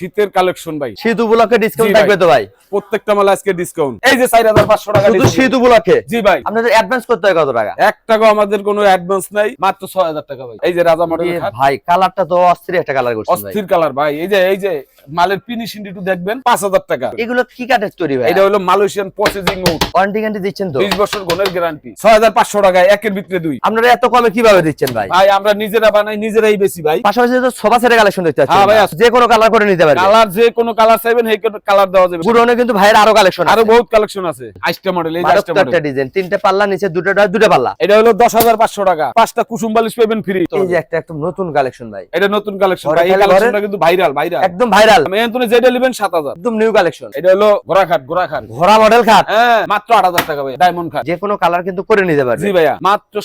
শীতের কালেকশন ভাই। শীত উপলক্ষে ডিসকাউন্ট থাকবে তো ভাই? প্রত্যেকটা মাল আজকে ডিসকাউন্ট এই যে চার হাজার পাঁচশো টাকা শুধু। শীত উপলক্ষে? জি ভাই। আপনাদের অ্যাডভান্স করতে হয় কত টাকা? এক টাকা আমাদের কোনো অ্যাডভান্স নাই মাত্র ছয় হাজার টাকা ভাই। এই যে রাজা মডেল ভাই কালারটা তো অস্থির একটা কালার করছেন ভাই। অস্থির কালার ভাই। এই যে এই যে মালের ফিনিশিং একটু দেখবেন পাঁচ হাজার টাকা। এগুলো কি কাঠের তৈরি ভাই? এটা হলো Malaysian processing wood warranty guarantee দিচ্ছেন তো? বিশ বছর গুণের গ্যারান্টি ছয় হাজার পাঁচশো টাকায় একের ভিতরে দুই। আপনারা এত কমে কীভাবে দিচ্ছেন ভাই? ভাই আমরা নিজেরা বানাই নিজেরাই বেশি ভাই। পাশাপাশি তো সোফা সেটের কালেকশন দেখতে হ্যাঁ ভাই, যে কোনো কালার করে নিতে কালার যে কোনো কালার চাইবেন সেই কালার দেওয়া যাবে। পুরনো কিন্তু ভাইয়ের আরও কালেকশন আরও বহুত কালেকশন আছে। আইসটা মডেল এই যে আইসটা একটা ডিজাইন তিনটে পাল্লা নিচে দুটো দুটো পাল্লা। এটা হলো দশ হাজার পাঁচশো টাকা। পাঁচটা কুসুম বালিশ পাবেন ফ্রি এই যে একটা একদম নতুন কালেকশন ভাই। এটা নতুন কালেকশন ভাই এই কালেকশনটা কিন্তু ভাইরাল ভাইরাল একদম ভাইরাল আমি এখানে যেটা নেবেন সাত হাজার। একদম নিউ কালেকশন এটা হলো গোরাখাট গোরাখাট ঘোড়া মডেল খাট। হ্যাঁ মাত্র আট হাজার টাকা ভাই ডায়মন্ড খাট। যে কোনো কালার কিন্তু করে নিতে পারবে। জি ভাইয়া মাত্র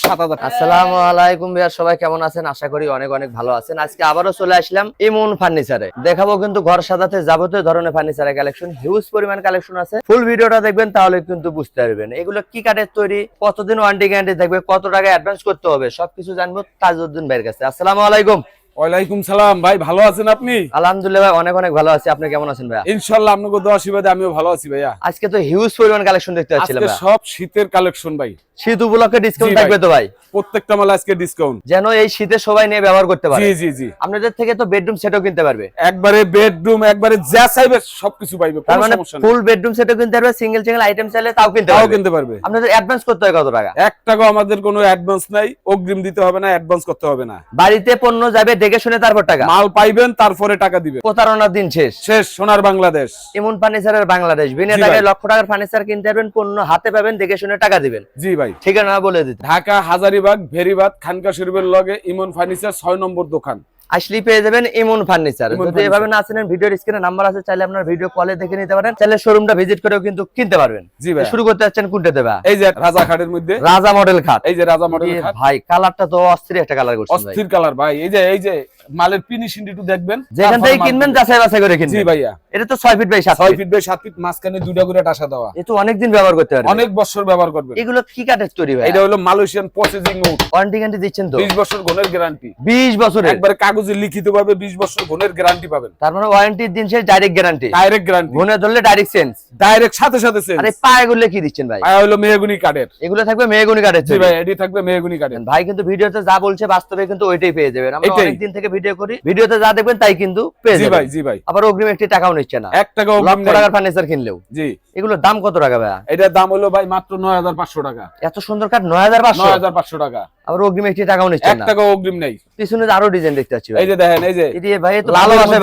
আসসালামু আলাইকুম ভাইয়া সবাই কেমন আছেন? আশা করি অনেক অনেক ভালো আছেন। আজকে আবারও চলে আসলাম ইমন ফার্নিচারে। দেখাবো কিন্তু ঘর সাজাতে যাবতীয় ধরনের ফার্নিচারের কালেকশন হিউজ পরিমাণ কালেকশন আছে। ফুল ভিডিওটা দেখবেন তাহলে কিন্তু বুঝতে পারবেন। এগুলো কি কাঠের তৈরি কতদিন ওয়ারেন্টি গ্যারান্টি থাকবে কত টাকা অ্যাডভান্স করতে হবে সবকিছু জানব তাজউদ্দিন ভাইয়ের কাছে। আসসালামু আলাইকুম। ওয়ালাইকুম সালাম। ভাই ভালো আছেন আপনি? আলহামদুলিল্লাহ ভাই অনেক অনেক ভালো আছি। আপনি কেমন আছেন ভাইয়া? ইনশাল্লাহ আপনাকে দোয়া আশীর্বাদে আমিও ভালো আছি ভাইয়া। আজকে তো হিউজ পরিমাণ কালেকশন দেখতে পাচ্ছিলাম আজকে সব শীতের কালেকশন ভাই। শীত উপলক্ষে ডিসকাউন্ট থাকবে তো ভাই? প্রত্যেকটা মাল আজকে ডিসকাউন্ট যেন এই শীতে সবাই নিয়ে ব্যবহার করতে পারে। জি জি জি। আপনাদের থেকে তো বেডরুম সেটও কিনতে পারবে। একবারে বেডরুম একবারে যা চাইবে সবকিছু পাইবে তার কোনো মানে সমস্যা নেই। ফুল বেডরুম সেটও কিনতে পারবে সিঙ্গেল সিঙ্গেল আইটেম চাইলে তাও কিনতে তাও কিনতে পারবে। আপনাদের অ্যাডভান্স করতে হয় কত টাকা? এক আমাদের কোনো অ্যাডভান্স নাই অগ্রিম দিতে হবে না অ্যাডভান্স করতে হবে না। বাড়িতে পণ্য যাবে দেখে শুনে তারপর টাকা। মাল পাইবেন তারপরে টাকা দিবেন। প্রতারণার দিন শেষ। শেষ সোনার বাংলাদেশ। এমন ফার্নিচারের বাংলাদেশ। বিনা টাকায় লক্ষ টাকার ফার্নিচার কিনতে পারবেন পণ্য হাতে পাবেন দেখে শুনে টাকা দিবেন। জি ভাই। ঠিকানা বলে দিতে। ঢাকা হাজারিবাগ ভেরিবাদ খানকা শরীফের লগে ইমন ফার্নিচার ছয় নম্বর দোকান। আসলেই পেয়ে যাবেন ইমন ফার্নিচার। যদি এভাবে না আসেন ভিডিওর স্ক্রিনে নাম্বার আছে চাইলে আপনার ভিডিও কলে দেখে নিতে পারেন। চাইলে শোরুমটা ভিজিট করেও কিন্তু কিনতে পারবেন। জি ভাই। শুরু করতে যাচ্ছেন কোনটা দেবা? এই যে রাজা খাটের মধ্যে। রাজা মডেল খাট। এই যে রাজা মডেল খাট। ভাই কালারটা তো অস্থির একটা কালার করছেন ভাই অস্থির কালার ভাই। এই যে এই যে মালের ফিনিশিং একটু দেখবেন। যেখান থেকে কিনবেন যাচাই বাছাই করে কিনবেন। জি ভাইয়া। এটা তো ছয় ফিট বাই সাত ছয় ফিট ফিট বাই সাত ফিট মাঝখানে দুইটা করে টাসা দেওয়া। এ তো অনেকদিন ব্যবহার করতে পারবে অনেক বছর ব্যবহার করবেন। এগুলো কি কাঠের তৈরি ভাই এটা হলো Malaysian processing wood warranty guarantee দিচ্ছেন তো? বিশ বছর গুণের গ্যারান্টি বিশ বছরের? একবারে কাগজে লিখিত ভাবে বিশ বছর গুণের গ্যারান্টি পাবেন। তার মানে ওয়ারেন্টির দিন শেষ ডাইরেক্ট গ্যারান্টি ডাইরেক্ট গ্যারান্টি গুনে ধরলে ডাইরেক্ট চেঞ্জ ডাইরেক্ট সাথে সাথে চেঞ্জ আরে পায়ে গুলো কি দিচ্ছেন ভাই? পায়া হলো মেহগুনি কাঠের। এগুলো থাকবে মেহগুনি কাঠের জি ভাই এটি থাকবে মেহগুনি কাঠের। ভাই কিন্তু ভিডিওতে যা বলছে বাস্তবে কিন্তু ওইটাই পেয়ে যাবেন। আমরা অনেক দিন থেকে ভিডিও করি। ভিডিওতে যা দেখবেন তাই কিন্তু পেয়ে জি ভাই জি ভাই। আবার অগ্রিম একটি টাকাও নিচ্ছে না। এক টাকা অগ্রিম লক্ষ টাকার ফার্নিচার কিনলেও। জি। এগুলোর দাম কত টাকা ভাই এটার দাম হলো ভাই মাত্র নয় হাজার পাঁচশো টাকা। এত সুন্দর কাঠ নয় হাজার পাঁচশো? নয় হাজার পাঁচশো টাকা। আবার অগ্রিম একটি টাকাও নিচ্ছে না। টাকা অগ্রিম নেই। পিছনে আরও ডিজাইন দেখতে পাচ্ছি ভাই। এই যে দেখেন এই যে এটি ভাই তো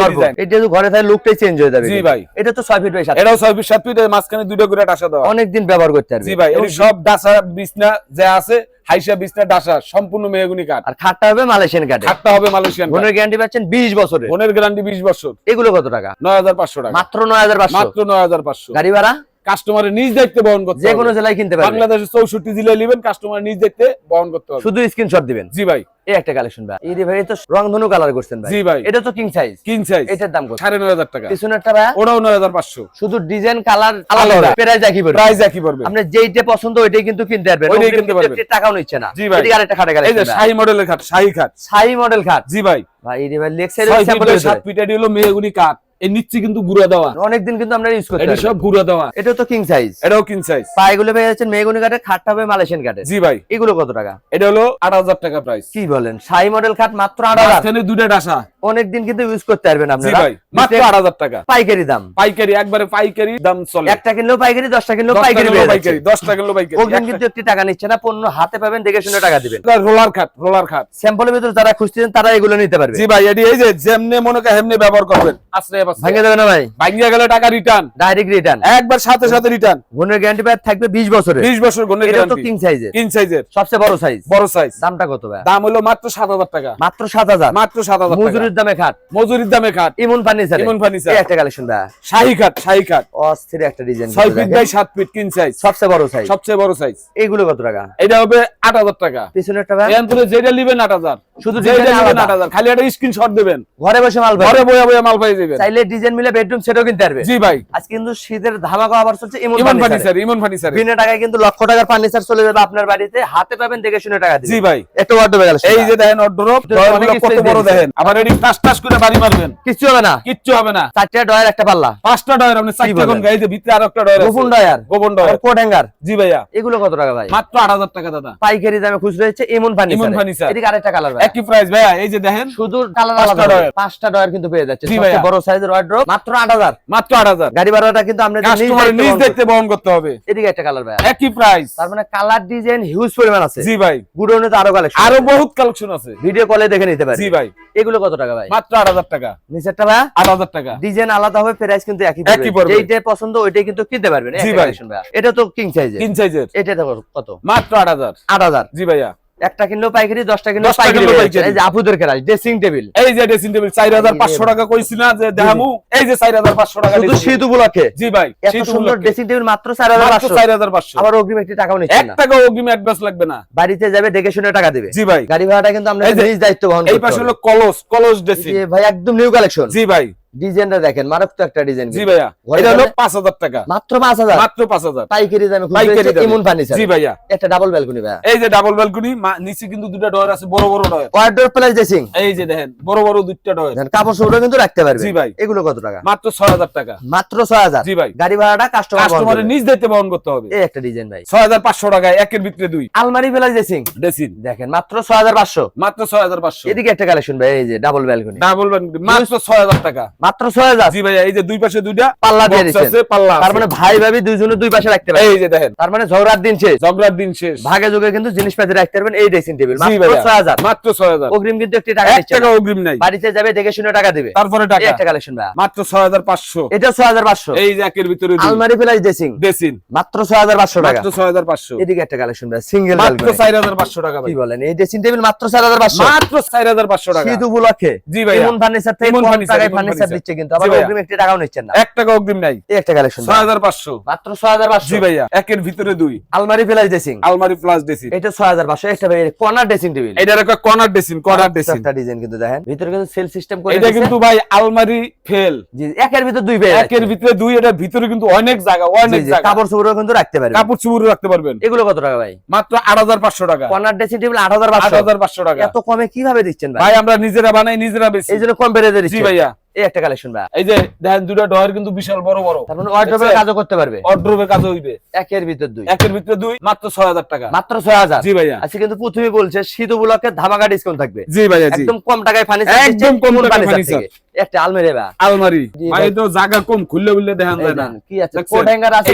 ভরপুর। এটা তো ঘরে থাকে লুকটাই চেঞ্জ হয়ে যাবে জি ভাই। এটা তো ছয় ফিট বাই সাত এটাও ছয় ফিট সাত ফিট এর মাঝখানে দুটো করে টাসা দেওয়া। অনেকদিন ব্যবহার করতে পারবে। জি ভাই সব ডাসা বিছনা যা আছে হাইসা বিস্তার ডাসা সম্পূর্ণ মেহগুনি কাঠ। আর খাটটা হবে মালয়েশিয়ান কাঠ খাটটা হবে মালয়েশিয়ান। গুণের গ্যারান্টি পাচ্ছেন বিশ বছরের। বোনের গ্যারান্টি বিশ বছর। এগুলো কত টাকা? নয় হাজার পাঁচশো টাকা। মাত্র নয় হাজার পাঁচশো। মাত্র নয় হাজার পাঁচশো। গাড়ি ভাড়া? কাস্টমারের নিজ দায়িত্বে বহন করতে যে। কোনো জেলায় কিনতে পারবে। বাংলাদেশের চৌষট্টি জেলায় নেবেন কাস্টমার নিজ দায়িত্বে বহন করতে হবে। শুধু স্ক্রিনশট দিবেন? জি ভাই। এই একটা কালেকশন ভাই। এই ভাই তো রংধনু কালার করছেন ভাই। জি ভাই। এটা তো কিং সাইজ কিং সাইজ এটার দাম কত? সাড়ে নয় হাজার টাকা। পিছনেরটা ভাই? ওটাও নয় হাজার পাঁচশো। শুধু ডিজাইন কালার আলাদা। প্রাইস একই পড়বে। প্রাইস একই পড়বে। আপনি যেইটা পছন্দ ওইটাই কিন্তু কিনতে পারবেন। ওইটাই কিনতে পারবেন। টাকাও নিচ্ছে না। জি ভাই। এদিকে আরেকটা খাটে এই যে কালেকশন শাহী মডেলের খাট শাহী খাট। সাই মডেল খাট। জি ভাই। ভাই এই ভাই লেগ সাইড স্যাম্পল সাত ফিট এটি হলো মেহগুনি কাঠ। এর নিচে কিন্তু গুড়া দেওয়া। অনেকদিন কিন্তু আমরা ইউজ করি এটি সব গুড়া দেওয়া। এটা তো কিং সাইজ এটাও কিং সাইজ পায়গুলো পেয়ে যাচ্ছেন মেগুনি কাঠে খাটটা হবে মালয়েশিয়ান কাঠে জি ভাই। এগুলো কত টাকা? এটা হলো আট হাজার টাকা প্রাইস কি বলেন? সাই মডেল খাট মাত্র আট হাজার। দুটা ডাসা। অনেকদিন কিন্তু ইউজ করতে পারবেন আপনারা। মাত্র আট হাজার টাকা। পাইকারি দাম। পাইকারি একবারে পাইকারি দাম চলে। একটা কিনলেও পাইকারি দশটা কিনলেও পাইকারি পাইকারি যাচ্ছে। দশ টাকা কিলো পাইকারি কিন্তু একটি টাকা নিচ্ছে না পণ্য হাতে পাবেন দেখে শুনে টাকা দিবেন। রোলার খাট রোলার খাট। স্যাম্পলের ভিতর যারা খুঁজতেছেন তারা এগুলো নিতে পারবে। জি ভাই এটি এই যে যেমনে মনে করে হেমনে ব্যবহার করবেন। ভাঙে দেবে না ভাই। ভাঙিয়া গেলে টাকা রিটার্ন ডাইরেক্ট রিটার্ন একবার সাথে সাথে রিটার্ন গুণের গ্যারান্টি থাকবে বিশ বছরের। বিশ বছর গুণের এটা তো গ্যারান্টি কিং সাইজের কিং সাইজের সবচেয়ে বড় সাইজ বড় সাইজ দামটা কত ভাই? দাম হলো মাত্র সাত হাজার টাকা। মাত্র সাত হাজার। মাত্র সাত হাজার টাকা। মজুরির দামে খাট মজুরির দামে খাট। ইমন ফার্নিচার? ইমন ফার্নিচার। একটা কালেকশন শাহী খাট শাহী খাট। অস্থির একটা design feet by feet king size সবচেয়ে বড় সাইজ সবচেয়ে বড় সাইজ কত টাকা? এটা হবে আট হাজার টাকা। পিছনেরটা ভাই। এখান থেকে যেটা নিবেন শুধু যেটা নিবেন খালি একটা স্ক্রিনশট দেবেন। ঘরে বসে মাল পাবে ঘরে মাল পাই যাবেন চাইলে ডিজাইন মিলে বেডরুম সেটও কিনতে পারবে। জি ভাই। আজ কিন্তু শীতের ধামাকা অফার চলছে ইমন ফার্নিচার ইমন ফার্নিচার বিনা টাকায় কিন্তু লক্ষ টাকার ফার্নিচার চলে যাবে আপনার বাড়িতে। হাতে পাবেন দেখে শুনে টাকা জি ভাই। একটা ওয়ার্ড গেল এই যে দেখেন অনেক কত বড় দেখেন। আবার এটি টাস টাস করে বাড়ি মারবেন। কিচ্ছু হবে না। কিচ্ছু হবে না। চারটা ডয়ার একটা পাল্লা। পাঁচটা ডয়ের আপনি চারটে কোন এই ভিতরে আর একটা ডয়ের গোপন ডয়ার গোপন আর কোট হ্যাঙ্গার জি ভাইয়া। এগুলো কত টাকা ভাই? মাত্র আট হাজার টাকা দাদা। পাইকারি দামে খুচরো হচ্ছে এমন ফার্নিচার ইমন ফার্নিচার। এদিকে আরেকটা কালার ভাই একই প্রাইস ভাইয়া। এই যে দেখেন শুধু কালার আলাদা ডয়ার। পাঁচটা ডয়ার কিন্তু পেয়ে যাচ্ছে। সবচেয়ে বড় সাইজের ওয়ার্ড্রোব মাত্র আট হাজার। মাত্র আট হাজার। গাড়ি ভাড়াটা কিন্তু আমরা নিজ কাস্টমার বহন করতে হবে। এদিকে একটা কালার ভাই একই প্রাইস তার মানে কালার ডিজাইন হিউজ পরিমাণ আছে। জি ভাই। গুডাউনে তো আরও কালেকশন আরও বহুত কালেকশন আছে। ভিডিও কলে দেখে নিতে পারি। জি ভাই। এগুলো কত টাকা ভাই। মাত্র আট হাজার টাকা। নিচেরটা ভাই? আট হাজার টাকা। ডিজাইন আলাদা হবে প্রাইস কিন্তু একই একই পড়বে। পড়বে। পছন্দ ওইটাই কিন্তু কিনতে পারবেন। জি ভাই। এটা তো কিং সাইজের তিন সাইজের এটা কত? মাত্র আট হাজার। আট হাজার। জি ভাইয়া। একটা কিনলেও পাইকারি দশটা কিনলেও পাইকারি। এই যে আপুদের কেরাজ ড্রেসিং টেবিল এই যে ড্রেসিং টেবিল চার হাজার পাঁচশো টাকা কইছি না যে এই যে চার হাজার পাঁচশো টাকা শুধু dressing শীত উপলক্ষে? জি ভাই এত সুন্দর ড্রেসিং টেবিল মাত্র চার হাজার পাঁচশো। চার হাজার পাঁচশো। আবার অগ্রিম একটি টাকাও নিচ্ছে এক টাকা অগ্রিম অ্যাডভান্স লাগবে না। বাড়িতে যাবে দেখে শুনে টাকা দিবে। জি ভাই। গাড়ি ভাড়াটা কিন্তু আমরা নিজ দায়িত্ব বহন এই পাশে হলো কলস কলস ড্রেসিং ভাই একদম নিউ কালেকশন জি ভাই। ডিজাইনটা দেখেন মারাত্মক একটা ডিজাইন জি ভাইয়া এটা হলো ঘরে- পাঁচ হাজার টাকা। মাত্র পাঁচ হাজার? মাত্র পাঁচ হাজার। পাইকারি দামে পাইকারি। ইমন ফার্নিচার জি ভাইয়া। একটা ডাবল ব্যালকনি ভাই এই যে ডাবল ব্যালকনি নিচে কিন্তু দুটো ডয়ার আছে বড় বড় ডয়ার ওয়ার্ডরোব প্লাস ড্রেসিং এই যে দেখেন বড় বড় দুইটা ডয়ার কাপড় চোপড় কিন্তু রাখতে পারবে। জি ভাই। এগুলো কত টাকা? মাত্র ছয় হাজার টাকা। মাত্র ছয় হাজার। জি ভাই। গাড়ি ভাড়াটা কাস্টমার কাস্টমারের নিজ দায়িত্বে বহন করতে হবে। এই একটা ডিজাইন ভাই। ছয় হাজার পাঁচশো টাকায় একের ভিতরে দুই। আলমারি প্লাস ড্রেসিং ড্রেসিং দেখেন মাত্র ছয় হাজার পাঁচশো। মাত্র ছয় হাজার পাঁচশো। এদিকে একটা কালেকশন ভাই এই যে ডাবল ব্যালকনি ডাবল ব্যালকনি মাত্র ছয় হাজার টাকা। মাত্র ছয় হাজার। জি ভাইয়া এই যে দুই পাশে দুইটা পাল্লা দিয়ে পাল্লা তার মানে ভাই ভাবি দুইজনে দুই পাশে রাখতে পারবে। এই যে দেখেন। তার মানে ঝগড়ার দিন শেষ। ঝগড়ার দিন শেষ। ভাগে যোগে কিন্তু জিনিসপাতি রাখতে পারবেন এই ড্রেসিং টেবিল মাত্র ভাইয়া ছয় হাজার। মাত্র ছয় হাজার। অগ্রিম কিন্তু একটি টাকা দিচ্ছে টাকা অগ্রিম নাই। বাড়িতে যাবে দেখে শুনে টাকা দিবে। তারপরে টাকা। একটা কালেকশন ভাই মাত্র ছয় হাজার পাঁচশো। এটা ছয় হাজার পাঁচশো। এই যে একের ভিতরে আলমারি প্লাস ড্রেসিং ড্রেসিং মাত্র ছয় হাজার পাঁচশো টাকা। মাত্র ছয় হাজার পাঁচশো। এদিকে একটা কালেকশন ভাই সিঙ্গেল মাত্র চার হাজার পাঁচশো টাকা ভাই। কি বলেন এই ড্রেসিং টেবিল মাত্র চার হাজার পাঁচশো। মাত্র চার হাজার পাঁচশো টাকা। শীত উপলক্ষে। জি ভাইয়া। ইমন ফার্নিচার থেকে কম টাকায় ফার্নিচার। দিচ্ছে কিন্তু আবার অগ্রিম একটি টাকাও নিচ্ছেন না। এক টাকা অগ্রিম নাই। একটা কালেকশন মাত্র জি ভাইয়া একের ভিতরে দুই। আলমারি প্লাস ড্রেসিং আলমারি প্লাস ড্রেসিং এটা ছয় হাজার পাঁচশো একটা কর্নার ড্রেসিং টেবিল এটার একটা কর্নার ড্রেসিং কর্নার ড্রেসিং একটা ডিজাইন কিন্তু দেখেন। ভিতরে কিন্তু সেল সিস্টেম করে এটা কিন্তু ভাই আলমারি ফেল জি, একের ভিতর দুই পেয়ে একের ভিতরে দুই এটার ভিতরে কিন্তু অনেক জায়গা অনেক জায়গা। কাপড় চোপড় কিন্তু রাখতে পারবে কাপড় চুপড় রাখতে পারবেন। এগুলো কত টাকা ভাই? মাত্র আট হাজার পাঁচশো টাকা। কর্নার ড্রেসিং টেবিল আট হাজার পাঁচশো। টাকা। এত কমে কীভাবে দিচ্ছেন ভাই? ভাই আমরা নিজেরা বানাই নিজেরা বেশি এই জন্য কম বেড়ে জি দিচ্ছি। ভাইয়া। এই একটা কালেকশন ভাই। এই যে দেখেন দুটো ডয়ের কিন্তু বিশাল বড় বড়। তার মানে ওয়ার্ড্রোবের কাজও করতে পারবে। অর্ড্রোবে কাজ হইবে। একের ভিতর দুই। একের ভিতরে দুই মাত্র ছয় হাজার টাকা। মাত্র ছয় হাজার। জি ভাইয়া। আচ্ছা কিন্তু প্রথমে বলছে শীত ব্লকে ধামাকা ডিসকাউন্ট থাকবে। জি ভাইয়া একদম কম টাকায় ফার্নিচার একদম কম টাকায় ফার্নিচার। একটা আলমারি ভাই আলমারি। ভাই ভাই। তো জায়গা কম খুললে দেখান যায় না। কি আছে? কোট হ্যাঙ্গার আছে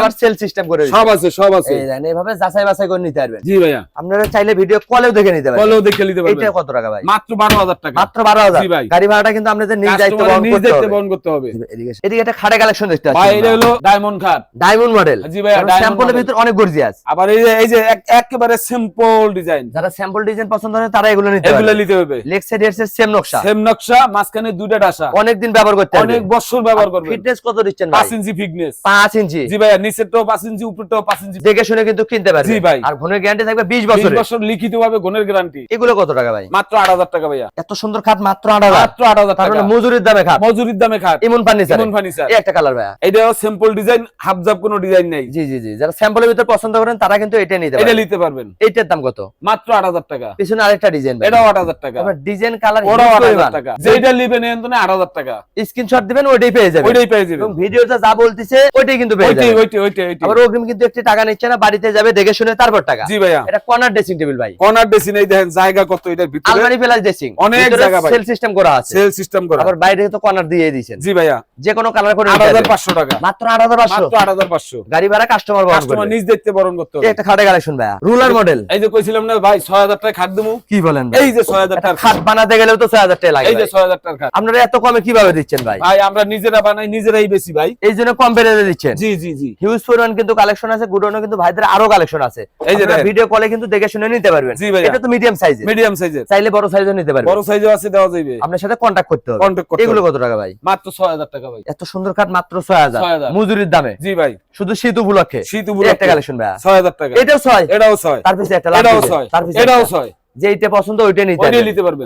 আবার সেল সিস্টেম করে সব আছে সব আছে। এই যাচাই বাছাই করে নিতে পারবেন। জি ভাইয়া। আপনারা চাইলে ভিডিও কলেও দেখে নিতে পারবেন। কলেও দেখে নিতে এটা কত টাকা ভাই? মাত্র বারো হাজার টাকা। মাত্র বারো হাজার। জি ভাই। গাড়ি ভাড়াটা কিন্তু আপনাদের নিজ দায়িত্ব বহন নিজ করতে দায়িত্বে হবে। বহন করতে হবে। এদিকে এদিকে একটা কালেকশন দেখতে ভাই এটা হলো ডায়মন্ড খাট ডায়মন্ড মডেল জি diamond স্যাম্পলের ভিতর অনেক গর্জিয়াস আবার এই যে এই যে একেবারে সিম্পল ডিজাইন যারা স্যাম্পল ডিজাইন পছন্দ করে তারা এগুলো নিতে এগুলো নিতে হবে। লেগ সাইড এর সেম নকশা। সেম নকশা মাঝখানে দুইটা ডাসা। অনেকদিন ব্যবহার করতে অনেক বছর ব্যবহার করবেন। ফিটনেস কত দিচ্ছেন ইঞ্চি ফিটনেস ইঞ্চি। জি ভাইয়া নিচেরটাও পাঁচ ইঞ্চি পাঁচ ইঞ্চি। দেখে শুনে কিন্তু কিনতে পারবে। জি ভাই। আর ঘনের গ্যারান্টি থাকবে বিশ বিশ বছরের বছর লিখিত ভাবে গুণের গ্যারান্টি এগুলো কত টাকা ভাই? মাত্র আট হাজার টাকা ভাইয়া। এত সুন্দর খাট মাত্র আট হাজার। মাত্র আট হাজার তার টাকা। মজুরির দামে খাট। মজুরির দামে খাট। ইমন ফার্নিচার ইমন ফার্নিচার এই একটা কালার ভাইয়া। এটাও সিম্পল ডিজাইন হাফ জাব কোনো ডিজাইন নেই। জি জি জি। যারা স্যাম্পলের ভিতর পছন্দ করেন তারা কিন্তু এটা নিতে এটা নিতে পারবেন। এইটার দাম কত? মাত্র আট হাজার টাকা। পিছনে আরেকটা ডিজাইন এটাও আট হাজার টাকা। ডিজাইন কালার ওটাও আট হাজার টাকা। যেটা নিবেন এখানে আট হাজার টাকা। স্ক্রিনশট দিবেন ওইটাই পেয়ে যাবেন। ওইটাই পেয়ে যাবেন। এবং ভিডিওতে যা বলতেছে ওইটাই কিন্তু পেয়ে যাবেন। ওইটাই ওইটাই ওইটাই। আবার অগ্রিম কিন্তু একটি টাকা নিচ্ছে না বাড়িতে যাবে দেখে শুনে তারপর টাকা। জি ভাইয়া। এটা কর্নার ড্রেসিং টেবিল ভাই। কর্নার ড্রেসিং এই দেখেন জায়গা কত এটার ভিতরে আলমারি প্লাস ড্রেসিং অনেক জায়গা ভাই। সেল সিস্টেম করা আছে। সেল সিস্টেম করা। আবার বাইরে তো কর্নার দিয়ে দিয়েছেন। জি ভাইয়া। যে কোনো কালার করে আট নিতে হাজার পারবেন। পাঁচশো টাকা। মাত্র আট হাজার পাঁচশো। মাত্র আট হাজার পাঁচশো। গাড়ি ভাড়া কাস্টমার বহন কাস্টমার নিজ দেখতে বরণ করতে হবে। একটা খাটে কালেকশন ভাইয়া। রুলার মডেল এই যে কইছিলাম না ভাই ছয় হাজার টাকা খাট দেবো কি বলেন এই যে ছয় হাজার একটা টাকা খাট বানাতে গেলেও তো ছয় হাজার টাকা লাগে এই যে ভাই। ছয় হাজার টাকা খাট। আপনারা এত কমে কীভাবে দিচ্ছেন ভাই? ভাই আমরা নিজেরা বানাই নিজেরাই বেশি ভাই। এই জন্য কম বেড়ে দিচ্ছেন? জি জি জি। হিউজ পরিমাণ কিন্তু কালেকশন আছে গুডনও কিন্তু ভাইদের আরও কালেকশন আছে। এই যে ভিডিও কলে কিন্তু দেখে শুনে নিতে পারবেন। জি ভাই এটা তো মিডিয়াম সাইজ মিডিয়াম সাইজ চাইলে বড় সাইজও নিতে পারবেন। বড় সাইজও আছে দেওয়া যাবে আপনার সাথে কন্টাক্ট করতে হবে। কন্টাক্ট করতে এগুলো কত টাকা ভাই? মাত্র 6000 টাকা ভাই। এত সুন্দর কাট মাত্র 6000 মজুরির দামে। জি ভাই। শুধু সিতু উপলক্ষে। সিতু উপলক্ষে। একটা কালেকশন ভাই 6000 টাকা। এটাও 6 এটাও 6 তার পিছে একটা লাগবে এটাও 6 তার পিছে এটাও 6 যেইটা পছন্দ ওইটা নিতে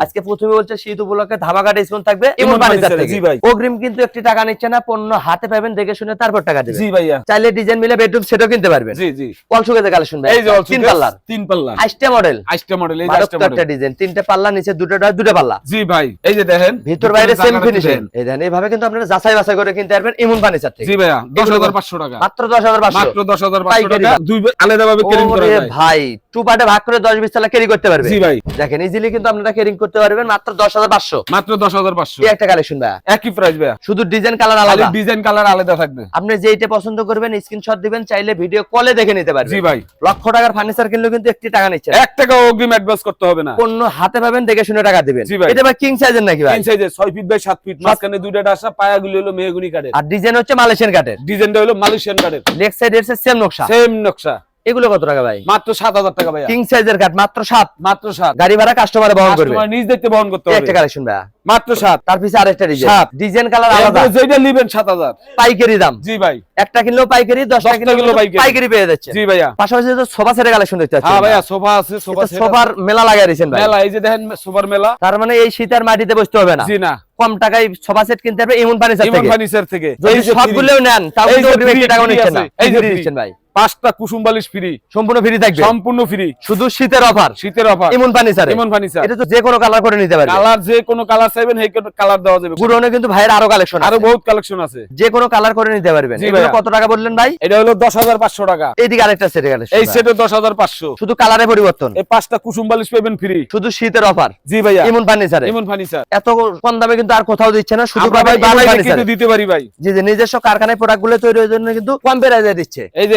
আজকে প্রথমে বলছে শীত উপলক্ষে ধামাকা ডিসকাউন্ট থাকবে জি ভাই। অগ্রিম কিন্তু একটি টাকা নিচ্ছে না পণ্য হাতে পাবেন দেখে শুনে তারপর টাকা জি ভাইয়া। চাইলে ডিজাইন মিলে বেডরুম সেটও কিনতে পারবেন। জি জি। কল সুগেতে কালেকশন ভাই। এই যে তিন পাল্লার। তিন পাল্লা আইসটা মডেল আইসটা মডেল এই যে মারাত্মক আইসটা একটা মডেল ডিজাইন তিনটে পাল্লা নিচে দুটো ডয় দুটো পাল্লা। জি ভাই এই যে দেখেন ভিতর বাইরে সেম ফিনিশিং এই দেখেন এইভাবে কিন্তু আপনারা যাচাই বাছাই করে কিনতে পারবেন ফার্নিচার থেকে। জি ভাইয়া টাকা। মাত্র মাত্র টাকা। দুই যায় ভাই টু পার্টে ভাগ করে দশ বিশ তালা ক্যারি করতে পারবে। ভাই। দেখেন ইজিলি কিন্তু আপনারা ক্যারিং করতে পারবেন মাত্র এই একটা কালেকশন ভাই একই প্রাইস ভাইয়া। শুধু ডিজাইন কালার আলাদা। ডিজাইন কালার আলাদা থাকবে। আপনি যেইটা পছন্দ করবেন স্ক্রিনশট দিবেন চাইলে ভিডিও কলে দেখে নিতে পারবেন। জি ভাই। লক্ষ টাকার ফার্নিচার কিনলেও কিন্তু একটি টাকা নিচ্ছে না। এক টাকা অগ্রিম অ্যাডভান্স করতে হবে না। পণ্য হাতে পাবেন দেখে শুনে টাকা দিবেন। এটা ভাই কিং সাইজের নাকি ভাই? ফিট বাই ফিট মাঝখানে দুইটা ডাসা পায়াগুলি হলো মেহগুনি কাঠের। আর ডিজাইন হচ্ছে মালয়েশিয়ান কাঠের। ডিজাইনটা হলো মালয়েশিয়ান কাঠের। লেগ সাইড এর সেম নকশা। সেম নকশা। এগুলো কত টাকা ভাই? মাত্র সাত হাজার টাকা ভাইয়া। কিং সাইজের কাঠ মাত্র সাত? মাত্র সাত। গাড়ি ভাড়া কাস্টমারে বহন করবে। নিজ দেখতে বহন করতে হবে। একটা কালেকশন ভাই মাত্র সাত। তার পিছে আরেকটা ডিজাইন সাত। ডিজাইন কালার আলাদা। যেটা নিবেন সাত হাজার। পাইকারি দাম। জি ভাই। একটা পাইকারি দশটা পাইকারি। পেয়ে যাচ্ছে। জি ভাইয়া। পাশাপাশি তো সোফা সেটের কালেকশন দেখতে হ্যাঁ ভাইয়া সোফা আছে সোফা সোফার মেলা লাগাই দিয়েছেন ভাই। মেলা এই যে দেখেন সোফার মেলা। তার মানে এই শীতের মাটিতে বসতে হবে না। জি না। কম টাকায় সোফা সেট কিনতে হবে এমন ফার্নিচার ইমন থেকে। ফার্নিচার থেকে। যদি এই সবগুলোও নেন টাকাও free নিচ্ছেন না। এই যে দিচ্ছেন ভাই। পাঁচটা কুসুম বালিশ ফ্রি সম্পূর্ণ ফ্রি থাকবে? সম্পূর্ণ ফ্রি শুধু শীতের অফার শীতের অফার এমন ফার্নিচার ইমন ফার্নিচার এটা তো যে কোনো কালার করে নিতে পারবে। কালার যে কোনো কালার চাইবেন সেই কালার দেওয়া যাবে। পুরনো কিন্তু ভাইয়ের আরও কালেকশন আরও বহুত কালেকশন আছে। যে কোনো কালার করে নিতে পারবেন। জি এগুলো। কত টাকা বললেন ভাই? এটা হলো দশ হাজার পাঁচশো টাকা। এইদিকে আরেকটা সেট কালেকশন এই সেটে দশ হাজার পাঁচশো। শুধু কালারে পরিবর্তন। এই পাঁচটা কুসুম বালিশ পাবেন ফ্রি শুধু শীতের অফার জি ভাইয়া। ইমন ফার্নিচারে ইমন ফার্নিচার এত কম দামে কিন্তু আর কোথাও দিচ্ছে না। শুধু ভাই বানাই কিন্তু দিতে পারি ভাই। জি জি নিজস্ব কারখানায় প্রোডাক্টগুলো তৈরির জন্য কিন্তু কম প্রাইসে দিচ্ছে। এই যে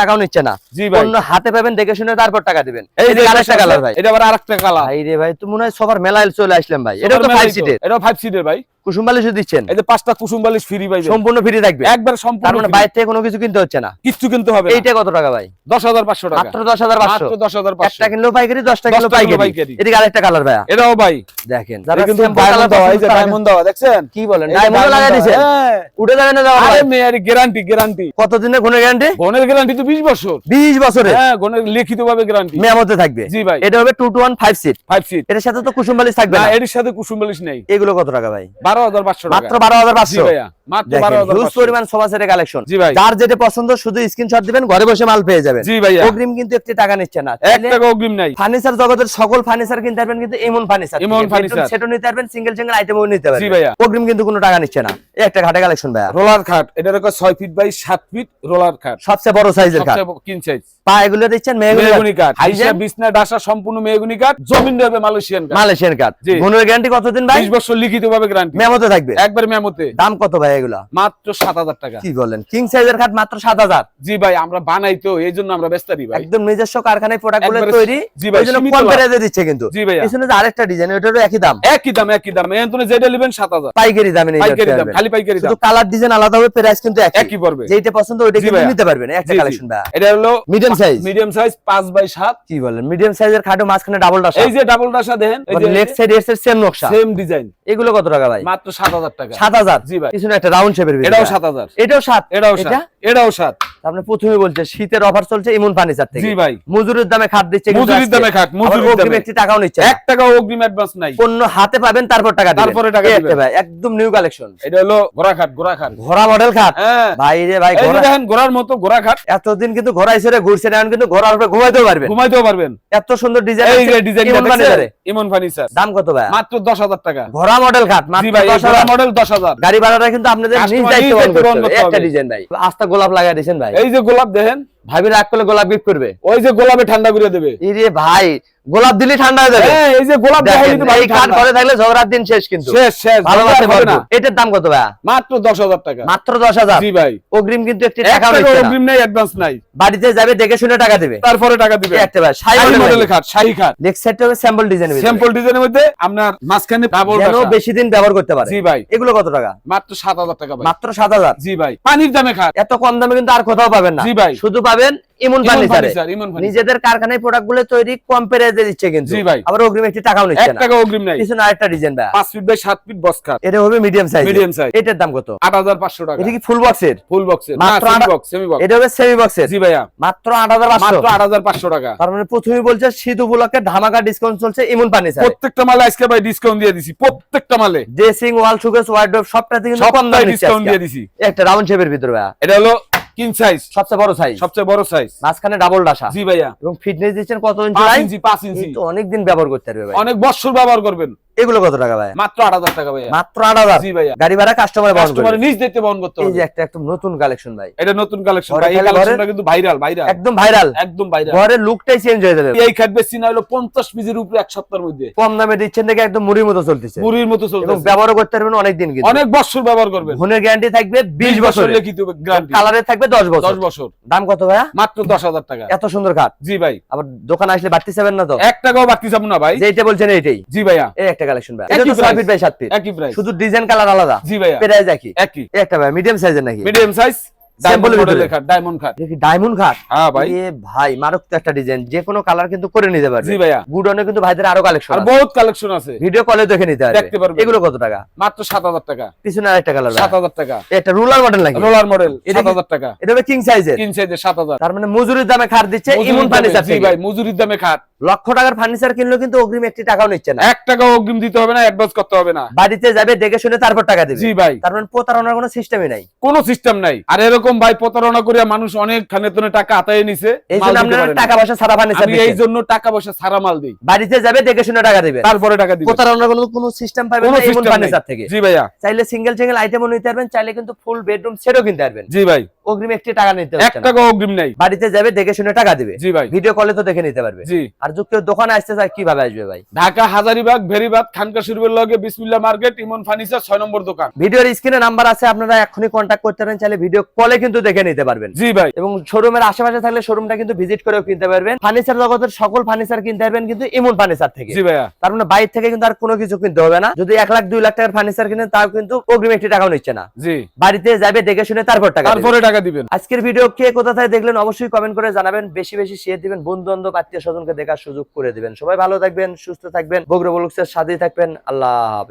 টাকাও নিচ্ছে না। অন্য হাতে পাবেন দেখে শুনে তারপর টাকা দিবেন। এই যে কালার ভাই। এটা আবার আরেকটা কালার। এই রে ভাই মনে হয় সবার মেলায় চলে আসলাম ভাই। এটা তো 5 সিটের এটা 5 সিটের ভাই। কুসুম বালিশ দিচ্ছেন। এই যে পাঁচটা কুসুম বালিশ ফ্রি ভাই। সম্পূর্ণ ফ্রি থাকবে। একবার সম্পূর্ণ মানে বাইরে থেকে কোনো কিছু কিনতে হচ্ছে না। কিছু কিনতে হবে এইটা কত টাকা ভাই? 10500 টাকা। মাত্র 10500 মাত্র 10500 একটা কিনলো পাইকারি 10 টাকা কিনলো পাইকারি। এদিকে আরেকটা কালার ভাই এটাও ভাই। দেখেন যারা কিন্তু দাও এই যে ডায়মন্ড দাও দেখছেন? কি বলেন? ডায়মন্ড লাগাই দিয়েছে হ্যাঁ। উঠে যাবে না দাও আরে মেয়ারি গ্যারান্টি গ্যারান্টি কতদিনের কোনো গ্যারান্টি গনের গ্যারান্টি তো বিশ বছর। বিশ বছরে? হ্যাঁ গনের লিখিত ভাবে গ্যারান্টি মেয়ামতে থাকবে? জি ভাই। এটা হবে টু সিট ফাইভ সিট এটার সাথে তো কুসুম বালিশ থাকবে না এর সাথে কুসুম বালিশ নেই। এগুলো কত টাকা ভাই? বারো হাজার পাঁচশো টাকা। মাত্র বারো হাজার জি ভাইয়া মাত্র বারো হিউজ পরিমাণ সোফা সেটের কালেকশন জি ভাই। যার যেটা পছন্দ শুধু স্ক্রিনশট দিবেন ঘরে বসে মাল পেয়ে যাবেন। জি ভাইয়া। অগ্রিম কিন্তু একটি টাকা নিচ্ছে না। এক টাকা অগ্রিম নাই। ফার্নিচার জগতের সকল ফার্নিচার কিনতে পারবেন কিন্তু এমন ফার্নিচার এমন নিতে পারবেন সিঙ্গেল সিঙ্গেল আইটেমও নিতে জি ভাইয়া। অগ্রিম কিন্তু কোনো টাকা নিচ্ছে না। একটা ঘাটে কালেকশন ভাইয়া। রোলার খাট এটা ছয় ফিট বাই সাত ফিট রোলার খাট। সবচেয়ে বড় সাইজের সাইজ পা এগুলো দিচ্ছেন মেহগুনি কাঠ। হাইসা ডিজাইন বিছনা ডাসা সম্পূর্ণ মেহগুনি কাঠ। জমিন হবে মালয়েশিয়ান কাঠ। মালয়েশিয়ান কাঠ। গুণের গ্যারান্টি কতদিন ভাই? বিশ বছর লিখিত ভাবে গ্যারান্টি মেমোতে থাকবে? একবার মেমোতে। দাম কত ভাই এগুলা? মাত্র সাত হাজার টাকা। কি বলেন? কিং সাইজের মাত্র সাত হাজার। জি ভাই আমরা বানাই তো এই জন্য আমরা ভাই। একদম নিজস্ব কারখানায় প্রোডাক্টগুলো তৈরি। জি ভাই, ওই জন্য কম প্রাইসে দিচ্ছে কিন্তু। জি পিছনে যে আরেকটা ডিজাইন ওটারও একই দাম। একই দাম একই দাম। এখন তুমি যেটা নেবেন সাত হাজার। পাইকারি দামে নিয়ে পাইকারি দাম পারবেন। খালি পাইকারি দাম। শুধু কালার ডিজাইন আলাদা হবে প্রাইস কিন্তু একই। একই পড়বে। যেটা পছন্দ ওইটা কিন্তু নিতে পারবেন। একটা জি, জি। কালেকশন ভাই। এটা হলো মিডিয়াম সাইজ মিডিয়াম সাইজ পাঁচ বাই সাত। কি বলেন? মিডিয়াম সাইজের খাটো মাঝখানে ডাবল ডাসা এই যে ডাবল ডাসা দেখেন লেফট সাইড এর সেম নকশা। সেম ডিজাইন এগুলো কত টাকা ভাই? মাত্র সাত হাজার টাকা। সাত হাজার? জি ভাই। পিছনে একটা রাউন্ড শেপের এটাও সাত হাজার। এটাও সাত? এটাও এটা? এটাও সাত। আপনি প্রথমে শীতের অফার চলছে ইমন ফার্নিচার থেকে। জি ভাই। মজুরির দামে খাট দিচ্ছে মজুরির দামে খাট, মজুরির দামে। একটি টাকাও নিচ্ছে এক টাকা অগ্রিম অ্যাডভান্স নাই। পণ্য হাতে পাবেন তারপর টাকা দিবেন। তারপরে টাকা দিবেন। ভাই একদম নিউ কালেকশন এটা হলো ঘোড়া খাট ঘোড়া খাট। ঘোড়া মডেল খাট? হ্যাঁ। ভাই রে ভাই ঘোড়া দেখেন ঘোড়ার মতো ঘোড়া খাট এতদিন কিন্তু ঘোরাই ছেড়ে ঘুরছেন এখন কিন্তু ঘোরার উপরে ঘুমাইতেও পারবেন। ঘুমাইতেও পারবেন। এত সুন্দর ডিজাইন এই ডিজাইন ইমন ফার্নিচারে ইমন ফার্নিচার দাম কত ভাই মাত্র দশ হাজার টাকা। ঘোড়া মডেল খাট মাত্র মডেল দশ হাজার। গাড়ি ভাড়াটা কিন্তু আপনাদের নিজ দায়িত্ব একটা ডিজাইন ভাই। আস্তা গোলাপ লাগাই দিয়েছেন ভাই। এই যে গোলাপ দেখেন। ভাবি রাগ করলে গোলাপ গিফট করবে। ওই যে গোলাপে ঠান্ডা করে দেবে। এই রে ভাই গোলাপ দিলে ঠান্ডা হয়ে যাবে। এই যে গোলাপ এই কাঠ ঘরে থাকলে ঝগড়ার দিন শেষ কিন্তু। শেষ শেষ ভালোবাসতে পারব এটার দাম কত ভাইয়া? মাত্র দশ হাজার টাকা। মাত্র দশ হাজার? জি ভাই। অগ্রিম কিন্তু একটি টাকা টাকা না। অগ্রিম নেই অ্যাডভান্স নাই। বাড়িতে যাবে দেখে শুনে টাকা দেবে। তারপরে টাকা দিবে। একটা ভাই শাহী মডেল মডেলের খাট শাহী খাট। লেগ সাইডটা হবে স্যাম্পল ডিজাইনের ভিতরে। স্যাম্পল ডিজাইনের মধ্যে আপনার মাঝখানে ডাবল যেন বেশি দিন ব্যবহার করতে পারে। জি ভাই। এগুলো কত টাকা? মাত্র সাত হাজার টাকা ভাই। মাত্র সাত হাজার। জি ভাই। পানির দামে খাট। এত কম দামে কিন্তু আর কোথাও পাবেন না। জি ভাই। শুধু পাবেন ইমন ফার্নিচারে। নিজেদের কারখানায় প্রোডাক্টগুলো তৈরি কম প্রাইসে দিচ্ছে কিন্তু। আবার অগ্রিম একটি টাকাও নিচ্ছে না। টাকা অগ্রিম নাই। পিছনে আরেকটা ডিজাইন ভাই। ফিট বাই ফিট এটা হবে মিডিয়াম সাইজ Medium size। এটার দাম কত? আট হাজার পাঁচশো টাকা। এটা কি ফুল বক্সের ফুল বক্সের মাত্র সেমি বক্স সেমি বক্স এটা হবে সেমি বক্সের জি ভাইয়া। মাত্র আট হাজার পাঁচশো। মাত্র আট হাজার পাঁচশো টাকা। তার মানে প্রথমেই বলছে শীত উপলক্ষে ধামাকা ডিসকাউন্ট চলছে ইমন ফার্নিচার। প্রত্যেকটা মালে আজকে ভাই ডিসকাউন্ট দিয়ে দিছি প্রত্যেকটা মালে। ড্রেসিং ওয়াল সুকেস ওয়ার্ডরোব সবটাতে কিন্তু কম দামে ডিসকাউন্ট দিয়ে দিছি। একটা রাউন্ড শেপের ভিতরে ভাইয়া। এটা হলো কিং সাইজ সবচেয়ে বড় সাইজ সবচেয়ে বড় সাইজ মাঝখানে ডাবল ডাসা জি ভাইয়া। এবং ফিটনেস দিচ্ছেন কত ইঞ্চি পাঁচ ইঞ্চি পাঁচ ইঞ্চি কিন্তু অনেকদিন ব্যবহার করতে পারবে ভাই। অনেক বছর ব্যবহার করবেন। এগুলো কত টাকা ভাই? মাত্র আট হাজার টাকা ভাইয়া। মাত্র আট হাজার? জি ভাইয়া। গাড়ি ভাড়া কাস্টমার বহন করবে নিজ দেখতে বহন করতে এই যে একটা একদম নতুন কালেকশন ভাই। এটা নতুন কালেকশন ভাই। এই কালেকশনটা কিন্তু ভাইরাল ভাইরাল একদম ভাইরাল একদম ভাইরাল ঘরের লুকটাই চেঞ্জ হয়ে যাবে। এই খাট বেশি না হলো পঞ্চাশ পিসের উপরে এক সপ্তাহের মধ্যে। কম দামে দিচ্ছেন দেখে একদম মুড়ির মতো চলতেছে। মুড়ির মতো চলতেছে। এবং ব্যবহার করতে পারবেন অনেক দিন কিন্তু। অনেক বছর ব্যবহার করবেন। ফোনের গ্যারান্টি থাকবে বিশ বছর লিখিত গ্যারান্টি কালারে থাকবে দশ বছর। দশ বছর। দাম কত ভাইয়া? মাত্র দশ হাজার টাকা। এত সুন্দর কাঠ জি ভাই। আবার দোকান আসলে বাড়তি চাবেন না তো? এক টাকাও বাড়তি যাব না ভাই। যে এটা বলছেন এইটাই। জি ভাইয়া। এই একটা কালেকশন ভাই। একই এটা তো ছয় ফিট বাই সাত ফিট একই প্রাইস শুধু ডিজাইন কালার আলাদা। জি ভাইয়া। প্রাইস একই। একই। একটা ভাই মিডিয়াম সাইজের নাকি? Medium size diamond. খাট ডায়মন্ড খাট। হ্যাঁ ভাই। এ ভাই মারক তো একটা ডিজাইন যে কোনো কালার কিন্তু করে নিতে পারবে। জি ভাইয়া। গুডনে কিন্তু ভাইদের আরও কালেকশন আর বহুত কালেকশন আছে। ভিডিও কলে দেখে নিতে পারবে। দেখতে পারবে। এগুলো কত টাকা? মাত্র সাত হাজার টাকা। পিছনে আরেকটা কালার সাত হাজার টাকা। এটা রুলার মডেল নাকি? রোলার মডেল এটা সাত কি- হাজার টাকা। এটা হবে কিং সাইজের কিং সাইজের সাত হাজার। তার মানে মজুরির দামে খাট দিচ্ছে ইমন ফার্নিচার জি ভাই মজুরির দামে খাট। লক্ষ টাকার ফার্নিচার কিনলেও কিন্তু অগ্রিম একটি টাকাও নিচ্ছে না। এক টাকা অগ্রিম দিতে হবে না অ্যাডভান্স করতে হবে না। বাড়িতে যাবে দেখে শুনে তারপর টাকা দিবে। জি ভাই। তার মানে প্রতারণার কোনো সিস্টেমই নাই। কোনো সিস্টেম নাই। আর এরকম ভাই প্রতারণা করিয়া মানুষ অনেক খানে তনে টাকা আতায় নিছে এই জন্য না। টাকা পয়সা সারা ফার্নিচার আমি এই জন্য টাকা পয়সা সারা মাল দিই। বাড়িতে যাবে দেখে শুনে টাকা দিবে। তারপরে টাকা দিই প্রতারণার কোনো কোনো সিস্টেম কোনো না সিস্টেম ফার্নিচার থেকে। জি ভাইয়া। চাইলে সিঙ্গেল সিঙ্গেল আইটেমও নিতে পারবেন চাইলে কিন্তু ফুল বেডরুম সেটও কিনতে পারবেন। জি ভাই। অগ্রিম একটি টাকা নিতে এক টাকা অগ্রিম নাই। বাড়িতে যাবে দেখে শুনে টাকা দিবে। জি ভাই। ভিডিও কলে তো দেখে নিতে পারবে। জি। আর যদি কেউ দোকানে আসতে চায় কীভাবে আসবে ভাই? ঢাকা হাজারিবাগ ভেরিবাগ খানকা শরীফের লগে বিসমিল্লাহ মার্কেট ইমন ফার্নিচার ছয় নম্বর দোকান। ভিডিওর স্ক্রিনে নাম্বার আছে আপনারা এখনই কন্ট্যাক্ট করতে পারেন চাইলে ভিডিও কলে কিন্তু দেখে নিতে পারবেন। জি ভাই। এবং শোরুমের আশেপাশে থাকলে শোরুমটা কিন্তু ভিজিট করেও কিনতে পারবেন। ফার্নিচার জগতের সকল ফার্নিচার কিনতে পারবেন কিন্তু ইমন ফার্নিচার থেকে। জি তার মানে বাইরে থেকে কিন্তু আর কোনো কিছু কিনতে হবে না। যদি এক লাখ দুই লাখ টাকার ফার্নিচার কিনেন তাও কিন্তু অগ্রিম একটি টাকাও নিচ্ছে না। জি। বাড়িতে যাবে দেখে শুনে তারপর টাকা। তারপরে টাকা দিবেন। আজকের ভিডিও কে কোথা থেকে দেখলেন অবশ্যই কমেন্ট করে জানাবেন। বেশি বেশি শেয়ার দিবেন বন্ধু বান্ধব আত্মীয় স্বজনকে দেখার সুযোগ করে দিবেন। সবাই ভালো থাকবেন, সুস্থ থাকবেন বগ্রবলুকের সাথেই থাকবেন। আল্লাহ হাফেজ।